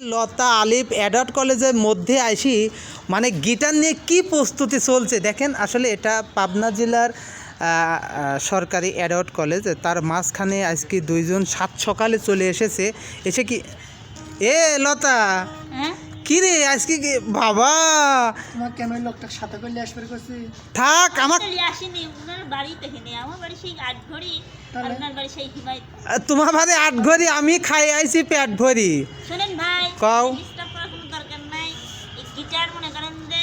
লতা আলিফ adult কলেজের মধ্যে আসি মানে গিটার নিয়ে কি প্রস্তুতি চলছে? দেখেন আসলে এটা পাবনা জেলার সরকারি অ্যাডাল্ট কলেজ তার মাঝখানে আজকে দুইজন সাত সকালে চলে এসেছে। এসে কি এ লতা! হ্যাঁ? কি রে আজকে কি বাবা! কেন ওই সাথে করলে আসবে করছি থাক আমার ওনার বাড়ি দেখেনি। আমার বাড়ি সেই আট ঘড়ি আর বাড়ি সেই তোমার ভাবে আট ঘড়ি আমি খাই আইছি পেট ভরি। শোনেন ভাই কও। ডিস্টার্ব করার কোনো দরকার নাই। গিটার মনে করেন যে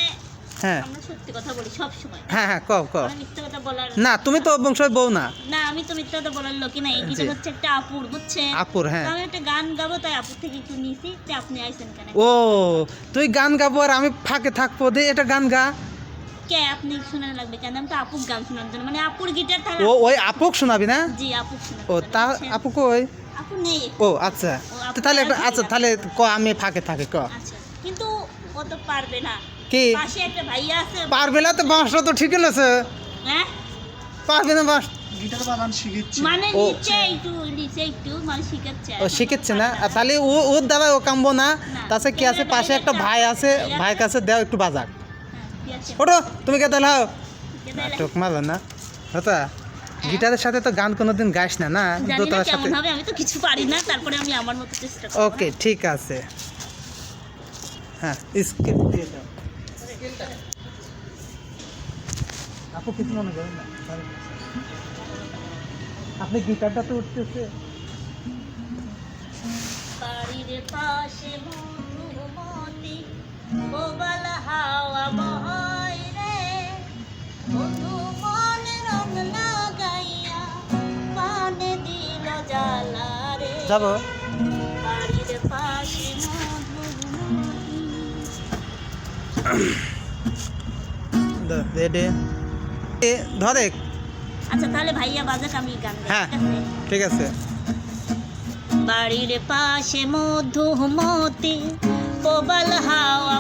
হ্যাঁ। আমরা সত্যি কথা বলি সব সময় হ্যাঁ হ্যাঁ কও কও। মিথ্যা কথা বলার না তুমি তো বংশের বউ না। না আমি তো মিথ্যা কথা বলার লোকই না। এই গিটার হচ্ছে একটা আপুর বুঝছেন? আপুর হ্যাঁ। আমি একটা গান গাবো তাই আপুর থেকে একটু আপনি কেন? ও তুই গান গাবো আর আমি ফাঁকে থাকব দে এটা গান গা। কে আপনি লাগবে কেন? আমি তো আপুর গান জন্য। মানে আপুর গিটার তাহলে ও ওই আপুক শোনাবি না? জি ও তা আপু কই? আপু নেই। ও আচ্ছা। তাহলে একটা আচ্ছা তাহলে ক আমি ফাঁকে থাকি ক। আচ্ছা কিন্তু ও তো পারবে না। কি? পাশে একটা ভাইয়া আছে পারবে না তো বাঁশটা তো ঠিকই আছে হ্যাঁ? পারবে না বাঁশ। গিটার বাজান শিখেছি। মানে। নিচে একটু নিচে একটু মানে শিখাচ্ছে ও শিখেছে না? আর তাহলে ও ওর দ্বারা ও কামবো না। তাছাড়া কি আছে? পাশে একটা ভাই আছে ভাইয়ের কাছে দেও একটু বাজাক। হ্যাঁ, ওটো তুমি কে তাহলে নাটক মারো না। হতা? গিটারের সাথে তো গান কোনোদিন গাইস না না? দোতলার সাথে। কেমন হবে আমি তো কিছু পারি না তারপরে আমি আমার মতো চেষ্টা করব। ওকে ঠিক আছে। হ্যাঁ স্কিপ দিয়ে দাও। আপু কিছু মনে করেন না? আপনি গিটারটা তো উঠতেছে। বাড়ির পাশে মধুমতি যাব বাড়ির পাশে মধুমতি রেডি ধরে আচ্ছা তাহলে ভাইয়া বাজাক আমি গান হ্যাঁ। ঠিক আছে? ঠিক আছে বাড়ির পাশে মধুমতি প্রবল হাওয়া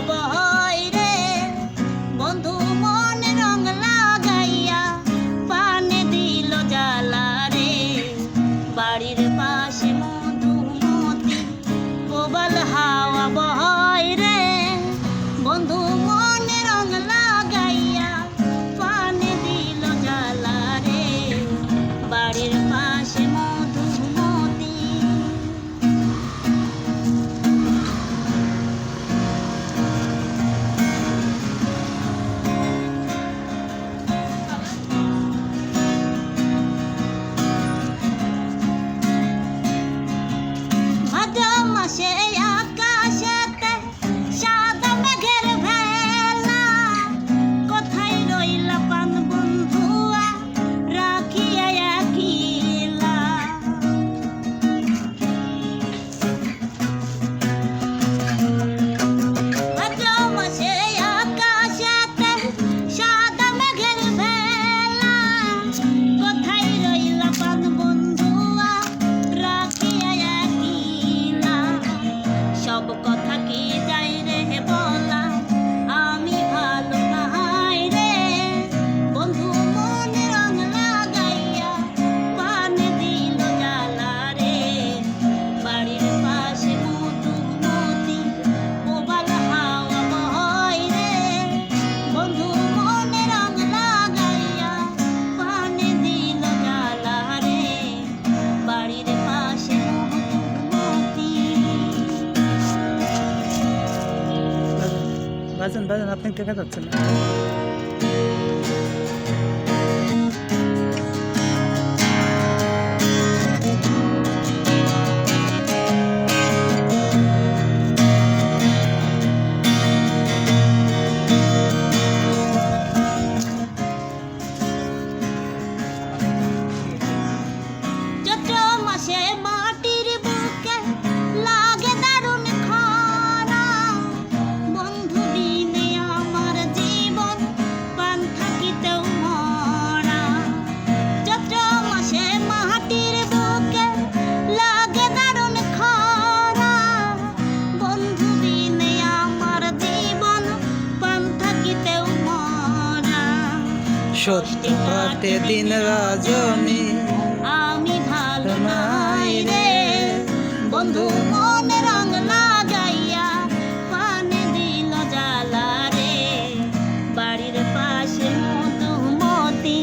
বাজেন বাজান আপনি দেখা যাচ্ছে না। সত্য হাতে দিন রাজনী। আমি ভালো নাই রে। বন্ধু, মন রং লাগাইয়া পানে দিল জ্বালা রে। বাড়ির পাশে মধুমতি,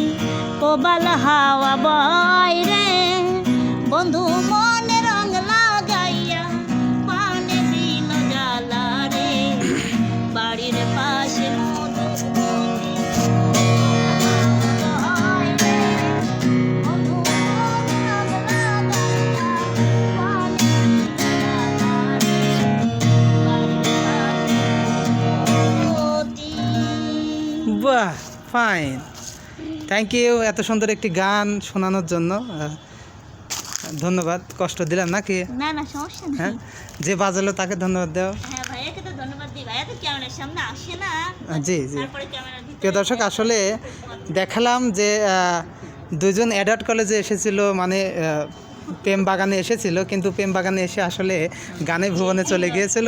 কোবাল হাওয়া বয় রে। বন্ধু, মন বাহ ফাইন থ্যাংক ইউ এত সুন্দর একটি গান শোনানোর জন্য। ধন্যবাদ। কষ্ট দিলাম নাকি? না না সমস্যা নেই। হ্যাঁ? যে বাজালো তাকে ধন্যবাদ দাও। হ্যাঁ ভাইয়াকে তো ধন্যবাদ দিই। ভাইয়া তো ক্যামেরার সামনে আসে না। জি জি। তারপরে ক্যামেরা প্রিয় দর্শক আসলে দেখালাম যে দুজন অ্যাডাল্ট কলেজে এসেছিল মানে প্রেম বাগানে এসেছিল কিন্তু প্রেম বাগানে এসে আসলে গানে ভুবনে চলে গিয়েছিল।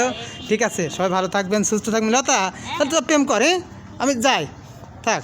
ঠিক আছে সবাই ভালো থাকবেন সুস্থ থাকবেন। লতা তাহলে তো প্রেম করে। আমি যাই। থাক